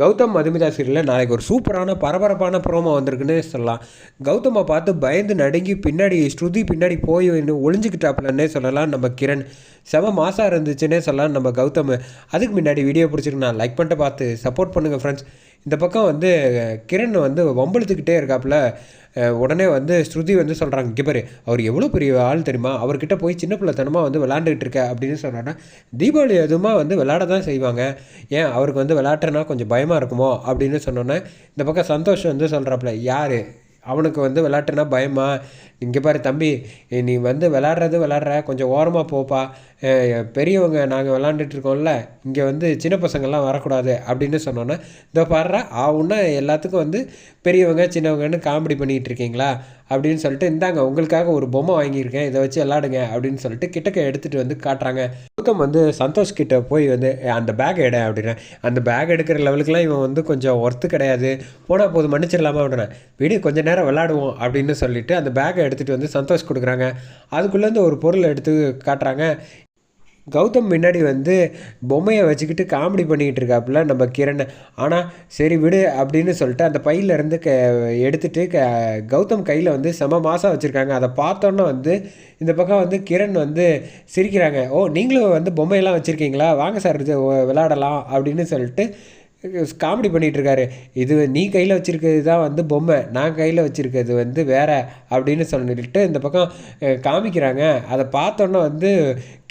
கௌதம் மதுமிதா சீரியலில் நாளைக்கு ஒரு சூப்பரான பரபரப்பான ப்ரோமோ வந்திருக்குன்னு சொல்லலாம். கௌதமை பார்த்து பயந்து நடுங்கி பின்னாடி ஸ்ருதி பின்னாடி போய் ஒளிஞ்சிக்கிட்டாப்லன்னே சொல்லலாம் நம்ம கிரண். செம மாசாக இருந்துச்சுன்னே சொல்லலாம் நம்ம கௌதம். அதுக்கு முன்னாடி வீடியோ பிடிச்சிருக்கு நான் லைக் பண்ணிட்டு பார்த்து சப்போர்ட் பண்ணுங்கள் ஃப்ரெண்ட்ஸ் இந்த பக்கம் வந்து கிரண் வந்து வம்பழுத்துக்கிட்டே இருக்காப்புல. உடனே வந்து ஸ்ருதி வந்து சொல்கிறாங்க இங்கே பாரு அவர் எவ்வளோ பெரிய ஆள் தெரியுமா? அவர்கிட்ட போய் சின்ன பிள்ளைத்தனமாக வந்து விளாண்டுக்கிட்டு இருக்க அப்படின்னு சொன்னோன்னா தீபாவளி எதுவுமா வந்து விளாட தான் செய்வாங்க. ஏன் அவருக்கு வந்து விளாட்டுனா கொஞ்சம் பயமாக இருக்குமோ? அப்படின்னு சொன்னோன்னே இந்த பக்கம் சந்தோஷம் வந்து சொல்கிறாப்புல யார்? அவனுக்கு வந்து விளாட்டுனா பயமா? இங்கே பாரு தம்பி நீ வந்து விளாட்றது விளாட்ற கொஞ்சம் ஓரமாக போப்பா. பெரியவங்க நாங்கள் விளாண்டுட்டு இருக்கோம்ல இங்கே வந்து சின்ன பசங்கள்லாம் வரக்கூடாது அப்படின்னு சொன்னோன்னே இதோ பாடுறா ஆவுன்னா எல்லாத்துக்கும் வந்து பெரியவங்க சின்னவங்கன்னு காமெடி பண்ணிகிட்டு இருக்கீங்களா? அப்படின்னு சொல்லிட்டு இந்தாங்க உங்களுக்காக ஒரு பொம்மை வாங்கியிருக்கேன் இதை வச்சு விளாடுங்க அப்படின்னு சொல்லிட்டு கிட்டக்க எடுத்துகிட்டு வந்து காட்டுறாங்க. கௌதம் வந்து சந்தோஷ் கிட்ட போய் வந்து அந்த பேக் எடு அப்படின்னா அந்த பேக் எடுக்கிற லெவலுக்குலாம் இவன் வந்து கொஞ்சம் ஒர்த்து கிடையாது. போனால் போது மன்னிச்சிடலாமா அப்படின்னா வீடு கொஞ்சம் நேரம் விளாடுவோம் அப்படின்னு சொல்லிட்டு அந்த பேக்கை எடுத்துகிட்டு வந்து சந்தோஷ் கொடுக்குறாங்க. அதுக்குள்ளேருந்து ஒரு பொருளை எடுத்து காட்டுறாங்க. கௌதம் முன்னாடி வந்து பொம்மையை வச்சுக்கிட்டு காமெடி பண்ணிக்கிட்டு இருக்காப்புல நம்ம கிரண். ஆனால் சரி விடு அப்படின்னு சொல்லிட்டு அந்த பையிலேருந்து க எடுத்துகிட்டு க கௌதம் கையில் வந்து செம மாதம் வச்சுருக்காங்க. அதை பார்த்தோன்னே வந்து இந்த பக்கம் வந்து கிரண் வந்து சிரிக்கிறாங்க. ஓ நீங்களும் வந்து பொம்மையெல்லாம் வச்சுருக்கீங்களா? வாங்க சார் விளாடலாம் அப்படின்னு சொல்லிட்டு காமெடி பண்ணிகிட்ருக்காரு. இது நீ கையில் வச்சுருக்கிறது தான் வந்து பொம்மை. நான் கையில் வச்சுருக்கிறது வந்து வேற அப்படின்னு சொல்லிட்டு இந்த பக்கம் காமிக்கிறாங்க. அதை பார்த்தோன்னே வந்து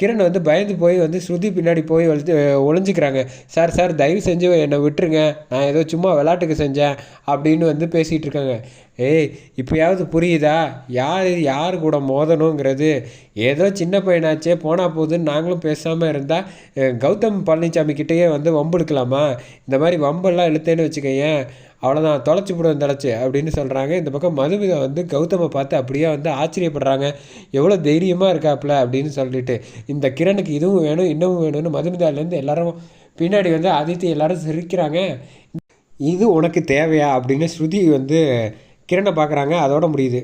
கிரண் வந்து பயந்து போய் வந்து ஸ்ருதி பின்னாடி போய் ஒளிஞ்சு ஒழிஞ்சிக்கிறாங்க சார் சார் தயவு செஞ்சு என்னை விட்டுருங்க. நான் ஏதோ சும்மா விளாட்டுக்கு செஞ்சேன் அப்படின்னு வந்து பேசிகிட்டு இருக்காங்க ஏய் இப்போயாவது புரியுதா? யார் யார் கூட மோதணுங்கிறது? ஏதோ சின்ன பையனாச்சே போனால் போகுதுன்னு நாங்களும் பேசாமல் இருந்தால் கௌதம் பழனிசாமி கிட்டேயே வந்து வம்பு இந்த இந்த மாதிரி வம்பெல்லாம் இழுத்தேன்னு வச்சுக்கோயேன் அவ்வளோதான் தொலைச்சி விடுவேன் தொலைச்சி அப்படின்னு சொல்கிறாங்க இந்த பக்கம் மதுமிதா வந்து கௌதமை பார்த்து அப்படியே வந்து ஆச்சரியப்படுறாங்க. எவ்வளோ தைரியமாக இருக்காப்புல அப்படின்னு சொல்லிட்டு. இந்த கிரணுக்கு இதுவும் வேணும் இன்னமும் வேணும்னு மதுமிதாலேருந்து எல்லாரும் பின்னாடி வந்து அதித்தி எல்லாரும் சிரிக்கிறாங்க. இது உனக்கு தேவையா அப்படின்னு ஸ்ருதி வந்து கிரணை பார்க்குறாங்க. அதோட முடியுது.